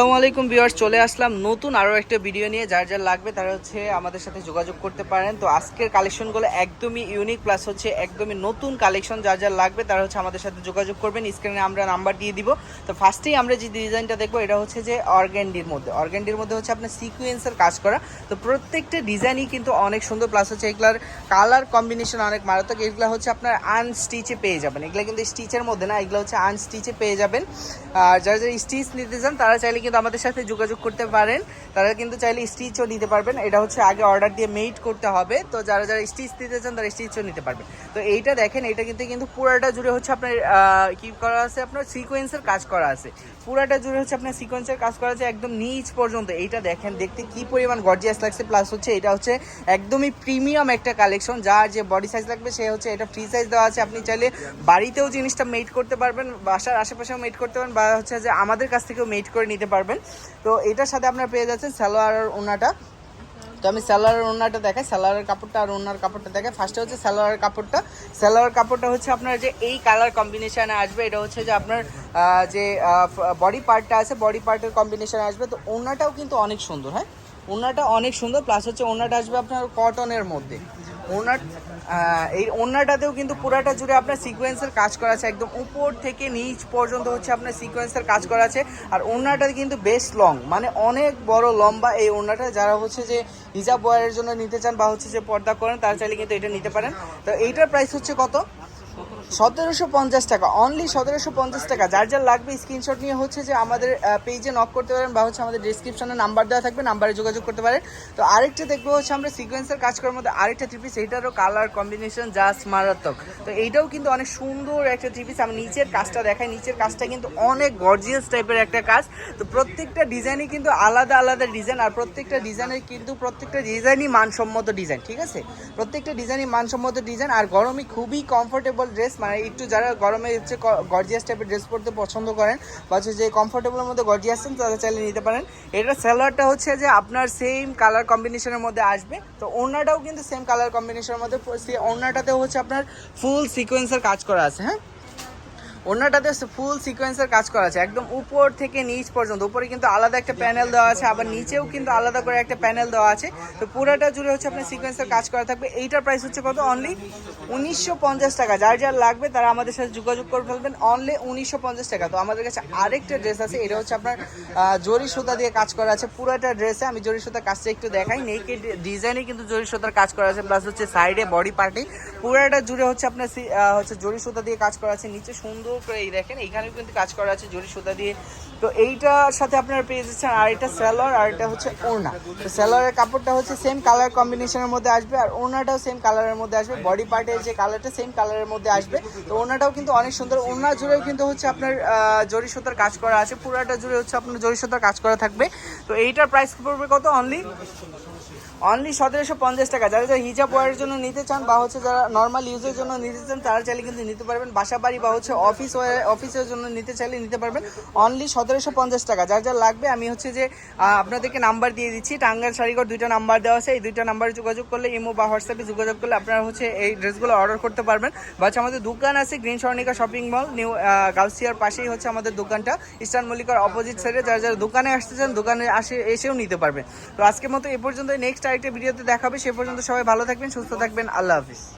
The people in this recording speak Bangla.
আসসালামু আলাইকুম চলে আসলাম নতুন আরও একটা ভিডিও নিয়ে। যার যার লাগবে তারা হচ্ছে আমাদের সাথে যোগাযোগ করতে পারেন। তো আজকের কালেকশনগুলো একদমই ইউনিক প্লাস হচ্ছে একদমই নতুন কালেকশন। যার যার লাগবে তারা হচ্ছে আমাদের সাথে যোগাযোগ করবেন। স্ক্রিনে আমরা নাম্বার দিয়ে দিব। তো ফার্স্টেই আমরা যে ডিজাইনটা দেখব, এটা হচ্ছে যে অর্গ্যান্ডির মধ্যে। অর্গ্যান্ডির মধ্যে হচ্ছে আপনার সিকুয়েন্সের কাজ করা। তো প্রত্যেকটা ডিজাইনই কিন্তু অনেক সুন্দর প্লাস হচ্ছে এগুলার কালার কম্বিনেশন অনেক মারাত্মক। এগুলো হচ্ছে আপনার আনস্টিচে পেয়ে যাবেন। এগুলো কিন্তু স্টিচের মধ্যে না, এগুলো হচ্ছে আনস্টিচে পেয়ে যাবেন। আর যারা যারা স্টিচ নিতে চান, তারা চাইলে কিন্তু আমাদের সাথে যোগাযোগ করতে পারেন। তারা কিন্তু চাইলে স্টিচও নিতে পারবেন। এটা হচ্ছে আগে অর্ডার দিয়ে মেড করতে হবে। তো যারা যারা স্টিচ নিতে চান, তারা স্টিচও নিতে পারবেন। তো এইটা দেখেন, এটা কিন্তু কিন্তু পুরাটা জুড়ে হচ্ছে আপনার কি করা আছে আপনার? সিকোয়েন্সের কাজ করা আছে। পুরাটা জুড়ে হচ্ছে আপনার সিকোয়েন্সের কাজ করা আছে একদম নিচ পর্যন্ত। এইটা দেখেন, দেখতে কি পরিমাণ গর্জিয়াস লাগছে। প্লাস হচ্ছে এটা হচ্ছে একদমই প্রিমিয়াম একটা কালেকশন যার যে বডি সাইজ লাগবে, সে হচ্ছে এটা ফ্রি সাইজ দেওয়া আছে। আপনি চাইলে বাড়িতেও জিনিসটা মেড করতে পারবেন, বাসার আশেপাশেও মেড করতে পারবেন, বা হচ্ছে যে আমাদের কাছ থেকেও মেড করে নিতে পারবেন। তো এটার সাথে আপনার পেয়ে যাচ্ছেন সালোয়ার আর ওনাটা তো আমি সালোয়ারের ওড়নাটা দেখাই। সালোয়ারের কাপড়টা আর ওনার কাপড়টা দেখাই। ফার্স্টে হচ্ছে সালোয়ারের কাপড়টা। সালোয়ার কাপড়টা হচ্ছে আপনার যে এই কালার কম্বিনেশানে আসবে, এটা হচ্ছে যে আপনার যে বডি পার্টটা আছে বডি পার্টের কম্বিনেশানে আসবে। তো ওড়নাটাও কিন্তু অনেক সুন্দর হ্যাঁ? ওড়নাটা অনেক সুন্দর প্লাস হচ্ছে ওড়নাটা আসবে আপনার কটনের মধ্যে। ওনার এই ওনাটাতেও কিন্তু পুরাটা জুড়ে আপনার সিকোয়েন্সের কাজ করা আছে। একদম উপর থেকে নিচ পর্যন্ত হচ্ছে আপনার সিকোয়েন্সের কাজ করা আছে। আর ওনাটা কিন্তু বেশ লং মানে অনেক বড় লম্বা এই ওনাটা। যারা হচ্ছে যে হিজাব বয়ের জন্য নিতে চান বা হচ্ছে যে পর্দা করেন, তারা চাইলে কিন্তু এটা নিতে পারেন। তো এইটার প্রাইস হচ্ছে কত? সতেরোশো পঞ্চাশ টাকা অনলি সতেরোশো পঞ্চাশ টাকা। যার যার লাগবে স্ক্রিনশট নিয়ে হচ্ছে যে আমাদের পেজে নক করতে পারেন বা হচ্ছে আমাদের ডিসক্রিপশনে নাম্বার দেওয়া থাকবে নাম্বারে যোগাযোগ করতে পারেন। তো আরেকটা দেখব হচ্ছে আমরা সিকোয়েন্সের কাজ করার মধ্যে আরেকটা থ্রি পিস এইটারও কালার কম্বিনেশন জাস্ট মারাত্মক। তো এইটাও কিন্তু অনেক সুন্দর একটা থ্রিপিস আমি নিচের কাজটা দেখাই, নিচের কাজটা কিন্তু অনেক গর্জিয়াস টাইপের একটা কাজ। তো প্রত্যেকটা ডিজাইনই কিন্তু আলাদা আলাদা ডিজাইন আর প্রত্যেকটা ডিজাইনের কিন্তু প্রত্যেকটা ডিজাইনই মানসম্মত ডিজাইন ঠিক আছে? প্রত্যেকটা ডিজাইনই মানসম্মত ডিজাইন আর গরমে খুবই কমফোর্টেবল ড্রেস মানে একটু যারা গরমে হচ্ছে গর্জিয়াস টাইপের ড্রেস পরতে পছন্দ করেন বা হচ্ছে যে কমফোর্টেবলের মধ্যে গর্জিয়াস তারা চাইলে নিতে পারেন। এটা স্যালোয়ারটা হচ্ছে যে আপনার সেম কালার কম্বিনেশনের মধ্যে আসবে। তো ওড়নাটাও কিন্তু সেম কালার কম্বিনেশনের মধ্যে ওড়নাটাতেও হচ্ছে আপনার ফুল সিকোয়েন্সের কাজ করা আছে হ্যাঁ? ওড়নাটাতে ফুল সিকোয়েন্সের কাজ করা আছে। একদম উপর থেকে নিচ পর্যন্ত। উপরে কিন্তু আলাদা একটা প্যানেল দেওয়া আছে, আবার নিচেও কিন্তু আলাদা করে একটা প্যানেল দেওয়া আছে। তো পুরোটা জুড়ে হচ্ছে আপনার সিকোয়েন্সের কাজ করা থাকবে। এইটার প্রাইস হচ্ছে কত? অনলি উনিশশো পঞ্চাশ টাকা। যার যার লাগবে তারা আমাদের সাথে যোগাযোগ করে ফেলবেন। অনলি উনিশশো পঞ্চাশ টাকা। তো আমাদের কাছে আরেকটা ড্রেস আছে। এটা হচ্ছে আপনার জরি সুতা দিয়ে কাজ করা আছে। পুরোটা ড্রেসে আমি জরি সুতার কাজটা একটু দেখাই। নেকেড ডিজাইনে কিন্তু জরি সুতার কাজ করা আছে। প্লাস হচ্ছে সাইডে বডি পার্টে পুরোটা জুড়ে হচ্ছে আপনার হচ্ছে জরি সুতা দিয়ে কাজ করা আছে। নিচে সুন্দর করে এই দেখেন, এইখানেও কিন্তু কাজ করা আছে, জরি সুতা দিয়ে। তো এইটার সাথে আপনারা পেয়ে যাচ্ছেন আর এটা স্যালোয়ার আর এটা হচ্ছে ওড়না। তো স্যালোয়ারের কাপড়টা হচ্ছে সেম কালার কম্বিনেশনের মধ্যে আসবে, আর ওড়নাটাও সেম কালারের মধ্যে আসবে। বডি পার্টের যে কালারটা সেম কালারের মধ্যে আসবে। তো ওড়নাটাও কিন্তু অনেক সুন্দর। ওড়না জুড়েও কিন্তু হচ্ছে আপনার জরি সুতার কাজ করা আছে। পুরাটা জুড়ে হচ্ছে আপনার জরি সুতার কাজ করা থাকবে। তো এইটার প্রাইস পড়বে কত অনলি অনলি সতেরোশো পঞ্চাশ টাকা। যারা যারা হিজাব ওয়ারের জন্য নিতে চান বা হচ্ছে যারা নর্মাল ইউজের জন্য নিতে চান, তারা চাইলে কিন্তু নিতে পারবেন। বাসা বাড়ি বা হচ্ছে অফিস অফিসের জন্য নিতে চাইলে নিতে পারবেন। অনলি সতেরোশো পঞ্চাশ টাকা। যার যার লাগবে, আমি হচ্ছে যে আপনাদেরকে নাম্বার দিয়ে দিচ্ছি। টাঙ্গাল শাড়িঘর দুইটা নাম্বার দেওয়া আছে। এই দুইটা নাম্বারে যোগাযোগ করলে, ইমো বা হোয়াটসঅ্যাপে যোগাযোগ করলে আপনারা হচ্ছে এই ড্রেসগুলো অর্ডার করতে পারবেন। বা হচ্ছে আমাদের দোকান আছে green Swarnika shopping mall new গাউসিয়ার পাশেই হচ্ছে আমাদের দোকানটা। ইস্টার্ন মল্লিকার অপোজিট সাইডে যারা যারা দোকানে আসতে চান, দোকানে আসে, এসেও নিতে পারবেন তো আজকের মতো এ পর্যন্ত নেক্সট আরেকটা ভিডিওতে দেখাবে সে পর্যন্ত সবাই ভালো থাকবেন সুস্থ থাকবেন আল্লাহ হাফিজ।